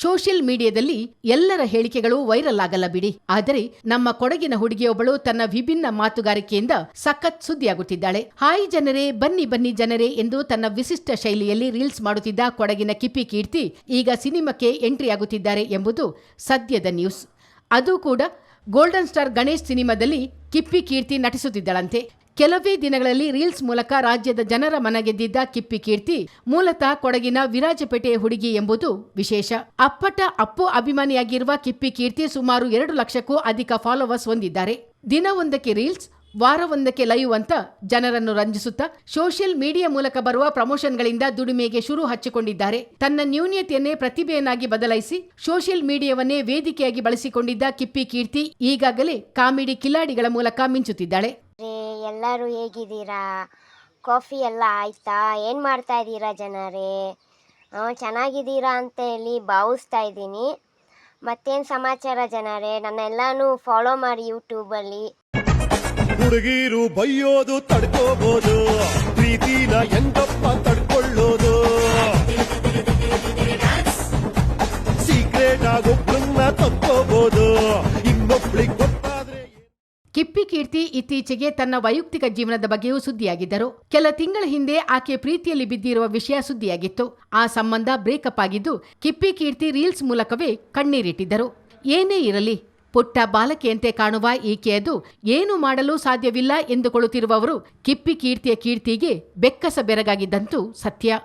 Social ಮೀಡಿಯಾದಲ್ಲಿ ಎಲ್ಲರ ಹೇಳಿಕೆಗಳು ವೈರಲ್ ಆಗಲ್ಲ ಬಿಡಿ. ಆದರೆ ನಮ್ಮ ಕೊಡಗಿನ ಹುಡುಗಿಯೊಬ್ಬಳು ತನ್ನ ವಿಭಿನ್ನ ಮಾತುಗಾರಿಕೆಯಿಂದ ಸಖತ್ ಸುದ್ದಿಯಾಗುತ್ತಿದ್ದಾಳೆ. ಹಾಯಿ ಜನರೇ, ಬನ್ನಿ ಬನ್ನಿ ಜನರೇ ಎಂದು ತನ್ನ ವಿಶಿಷ್ಟ ಶೈಲಿಯಲ್ಲಿ ರೀಲ್ಸ್ ಮಾಡುತ್ತಿದ್ದ ಕೊಡಗಿನ ಕಿಪ್ಪಿ ಕೀರ್ತಿ ಈಗ ಸಿನಿಮಾಕ್ಕೆ ಎಂಟ್ರಿ ಆಗುತ್ತಿದ್ದಾರೆ ಎಂಬುದು ಸದ್ಯದ ನ್ಯೂಸ್. ಅದು ಕೂಡ ಗೋಲ್ಡನ್ ಸ್ಟಾರ್ ಗಣೇಶ್ ಸಿನಿಮಾದಲ್ಲಿ ಕಿಪ್ಪಿ ಕೀರ್ತಿ ನಟಿಸುತ್ತಿದ್ದಳಂತೆ. ಕೆಲವೇ ದಿನಗಳಲ್ಲಿ ರೀಲ್ಸ್ ಮೂಲಕ ರಾಜ್ಯದ ಜನರ ಮನಗೆದ್ದಿದ್ದ ಕಿಪ್ಪಿ ಕೀರ್ತಿ ಮೂಲತಃ ಕೊಡಗಿನ ವಿರಾಜಪೇಟೆಯ ಹುಡುಗಿ ಎಂಬುದು ವಿಶೇಷ. ಅಪ್ಪಟ ಅಪ್ಪು ಅಭಿಮಾನಿಯಾಗಿರುವ ಕಿಪ್ಪಿ ಕೀರ್ತಿ ಸುಮಾರು ಎರಡು ಲಕ್ಷಕ್ಕೂ ಅಧಿಕ ಫಾಲೋವರ್ಸ್ ಹೊಂದಿದ್ದಾರೆ. ದಿನವೊಂದಕ್ಕೆ ರೀಲ್ಸ್, ವಾರವೊಂದಕ್ಕೆ ಲೈವ್ ಅಂತ ಜನರನ್ನು ರಂಜಿಸುತ್ತಾ ಸೋಷಿಯಲ್ ಮೀಡಿಯಾ ಮೂಲಕ ಬರುವ ಪ್ರಮೋಷನ್ಗಳಿಂದ ದುಡಿಮೆಗೆ ಶುರು ಹಚ್ಚಿಕೊಂಡಿದ್ದಾರೆ. ತನ್ನ ನ್ಯೂನ್ಯತೆಯನ್ನೇ ಪ್ರತಿಭೆಯನ್ನಾಗಿ ಬದಲಾಯಿಸಿ ಸೋಷಿಯಲ್ ಮೀಡಿಯಾವನ್ನೇ ವೇದಿಕೆಯಾಗಿ ಬಳಸಿಕೊಂಡಿದ್ದ ಕಿಪ್ಪಿ ಕೀರ್ತಿ ಈಗಾಗಲೇ ಕಾಮಿಡಿ ಕಿಲಾಡಿಗಳ ಮೂಲಕ ಮಿಂಚುತ್ತಿದ್ದಾಳೆ. ಎಲ್ಲರೂ ಹೇಗಿದ್ದೀರಾ? ಕಾಫಿ ಎಲ್ಲ ಆಯ್ತಾ? ಏನು ಮಾಡ್ತಾ ಇದ್ದೀರಾ ಜನರೇ? ಚೆನ್ನಾಗಿದ್ದೀರಾ ಅಂತ ಹೇಳಿ ಭಾವಿಸ್ತಾ ಇದ್ದೀನಿ. ಮತ್ತೇನು ಸಮಾಚಾರ ಜನರೇ? ನನ್ನೆಲ್ಲನೂ ಫಾಲೋ ಮಾಡಿ ಯೂಟ್ಯೂಬಲ್ಲಿ ಹುಡುಗೀರು ಬೈಯೋದು, ತಡ್ಕೋಬೋದು. ಪ್ರೀತಿನ ಹೆಂಗಪ್ಪ ತಡ್ಕೊಳ್ಳೋದು. ಸೀಕ್ರೆಟ್ ಗೊತ್ತಾದ್ರೆ ಕಿಪ್ಪಿ ಕೀರ್ತಿ ಇತ್ತೀಚೆಗೆ ತನ್ನ ವೈಯಕ್ತಿಕ ಜೀವನದ ಬಗ್ಗೆಯೂ ಸುದ್ದಿಯಾಗಿದ್ದರು. ಕೆಲ ತಿಂಗಳ ಹಿಂದೆ ಆಕೆ ಪ್ರೀತಿಯಲ್ಲಿ ಬಿದ್ದಿರುವ ವಿಷಯ ಸುದ್ದಿಯಾಗಿತ್ತು. ಆ ಸಂಬಂಧ ಬ್ರೇಕಪ್ ಆಗಿದ್ದು ಕಿಪ್ಪಿ ಕೀರ್ತಿ ರೀಲ್ಸ್ ಮೂಲಕವೇ ಕಣ್ಣೀರಿಟ್ಟಿದ್ದರು. ಏನೇ ಇರಲಿ, ಪುಟ್ಟ ಬಾಲಕಿಯಂತೆ ಕಾಣುವ ಈಕೆಯದು ಏನು ಮಾಡಲು ಸಾಧ್ಯವಿಲ್ಲ ಎಂದುಕೊಳ್ಳುತ್ತಿರುವವರು ಕಿಪ್ಪಿ ಕೀರ್ತಿಯ ಕೀರ್ತಿಗೆ ಬೆಕ್ಕಸ ಬೆರಗಾಗಿದ್ದಂತೂ ಸತ್ಯ.